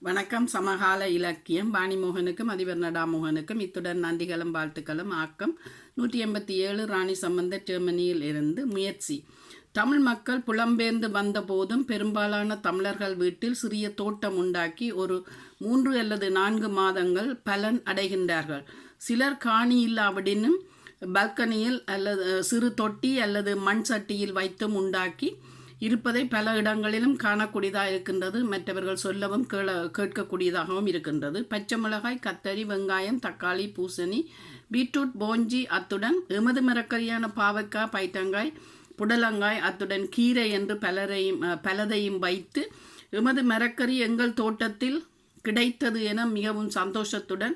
வணக்கம். சமகால இலக்கியம். வாணிமோகனுக்கும் அதிபர் நடாமோகனுக்கும் இத்துடன் நன்றிகளும் வாழ்த்துக்களும் ஆக்கம். நூற்றி எண்பத்தி ஏழு ராணி சம்பந்த ஜெர்மனியில் இருந்து முயற்சி. தமிழ் மக்கள் புலம்பெயர்ந்து வந்தபோதும் பெரும்பாலான தமிழர்கள் வீட்டில் சிறிய தோட்டம் உண்டாக்கி ஒரு மூன்று அல்லது நான்கு மாதங்கள் பலன் அடைகின்றார்கள். சிலர் காணி இல்லாவிடனும் பால்கனியில் அல்லது சிறு தொட்டி அல்லது மண் சட்டியில் வைத்தும் உண்டாக்கி இருப்பதை பல இடங்களிலும் காணக்கூடியதாக இருக்கின்றது. மற்றவர்கள் சொல்லவும் கேள கேட்கக்கூடியதாகவும் இருக்கின்றது. பச்சை மிளகாய் கத்தரி வெங்காயம் தக்காளி பூசணி பீட்ரூட் போஞ்சி அத்துடன் எமது மரக்கரியான பாவக்காய் பைத்தங்காய் புடலங்காய் அத்துடன் கீரை என்று பலரையும் பலதையும் வைத்து எமது மரக்கறி எங்கள் தோட்டத்தில் கிடைத்தது என மிகவும் சந்தோஷத்துடன்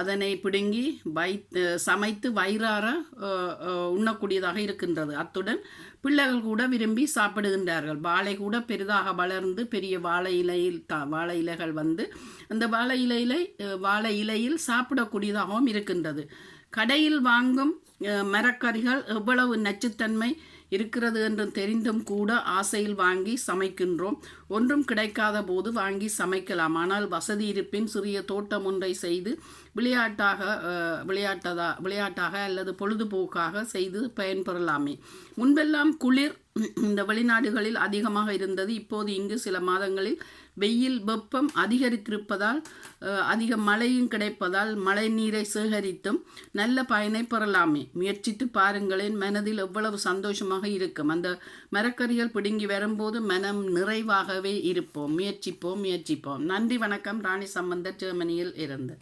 அதனை பிடுங்கி வை சமைத்து வயிறார உண்ணக்கூடியதாக இருக்கின்றது. அத்துடன் பிள்ளைகள் கூட விரும்பி சாப்பிடுகின்றார்கள். வாழை கூட பெரிதாக வளர்ந்து பெரிய வாழை இலையில் த வாழை இலைகள் வந்து அந்த வாழை இலையில வாழை இலையில் சாப்பிடக்கூடியதாகவும் இருக்கின்றது. கடையில் வாங்கும் மரக்கறிகள் எவ்வளவு நச்சுத்தன்மை இருக்கிறது என்று தெரிந்தும் கூட ஆசையில் வாங்கி சமைக்கின்றோம். ஒன்றும் கிடைக்காத போது வாங்கி சமைக்கலாம். ஆனால் வசதி இருப்பின் சிறிய தோட்டம் ஒன்றை செய்து விளையாட்டாக விளையாட்டதா விளையாட்டாக அல்லது பொழுதுபோக்காக செய்து பயன்பெறலாமே. முன்பெல்லாம் குளிர் இந்த வெளிநாடுகளில் அதிகமாக இருந்தது. இப்போது இங்கு சில மாதங்களில் வெயில் வெப்பம் அதிகரித்திருப்பதால் அதிக மழையும் கிடைப்பதால் மழை நீரை சேகரித்தும் நல்ல பயனை பெறலாமே. முயற்சித்து பாருங்களேன் மனதில் எவ்வளவு சந்தோஷமாக இருக்கும். அந்த மரக்கறிகள் பிடுங்கி வரும்போது மனம் நிறைவாகவே இருப்போம். முயற்சிப்போம் முயற்சிப்போம். நன்றி வணக்கம். ராணி சம்பந்தர் ஜெர்மனியில் இருந்து.